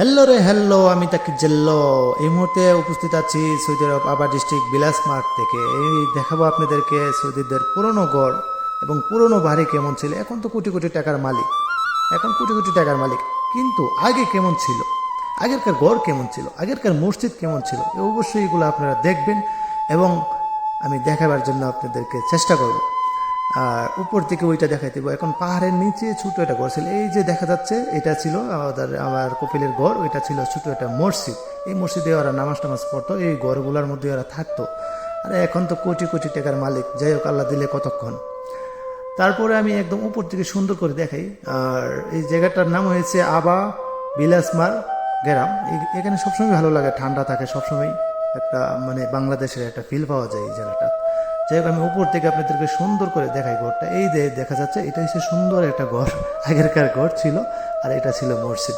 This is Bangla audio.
হ্যালো রে হ্যালো আমি তাকে জেল্লো। এই মুহূর্তে উপস্থিত আছি সৌদি আরব আবার ডিস্ট্রিক্ট বিলাস মার্ট থেকে। এই দেখাবো আপনাদেরকে সৌদিদের পুরনো গড় এবং পুরনো বাড়ি কেমন ছিল। এখন তো কোটি কোটি টাকার মালিক। এখন কোটি কোটি টাকার মালিক। কিন্তু আগে কেমন ছিল? আগেরকার গড় কেমন ছিল? আগেরকার মসজিদ কেমন ছিল? অবশ্যই এগুলো আপনারা দেখবেন এবং আমি দেখাবার জন্য আপনাদেরকে চেষ্টা করব। উপর থেকে ওইটা দেখাই দেবো। এখন পাহাড়ের নিচে ছোট একটা ঘর ছিল। এই যে দেখা যাচ্ছে, এটা ছিল আমাদের, আমার কপিলের ঘর, ওইটা ছিল ছোট একটা মসজিদ। এই মসজিদে ওরা নামাজ টামাজ পড়তো, এই ঘরগুলোর মধ্যে ওরা থাকতো। আর এখন তো কোটি কোটি টাকার মালিক, যাই হোক আল্লাহ দিলে কতক্ষণ। তারপরে আমি একদম উপর থেকে সুন্দর করে দেখাই। আর এই জায়গাটার নাম হয়েছে আবা বিলাসমার গ্রাম। এখানে সবসময় ভালো লাগে, ঠান্ডা থাকে সবসময়। একটা মানে বাংলাদেশের একটা ফিল পাওয়া যায় এই জায়গাটা। যাই হোক, আমি উপর থেকে আপনাদেরকে সুন্দর করে দেখাই ঘরটা। এই যে দেখা যাচ্ছে, এটা হচ্ছে সুন্দর একটা ঘর। আগেরকার ঘর ছিল, আর এটা ছিল মসজিদ।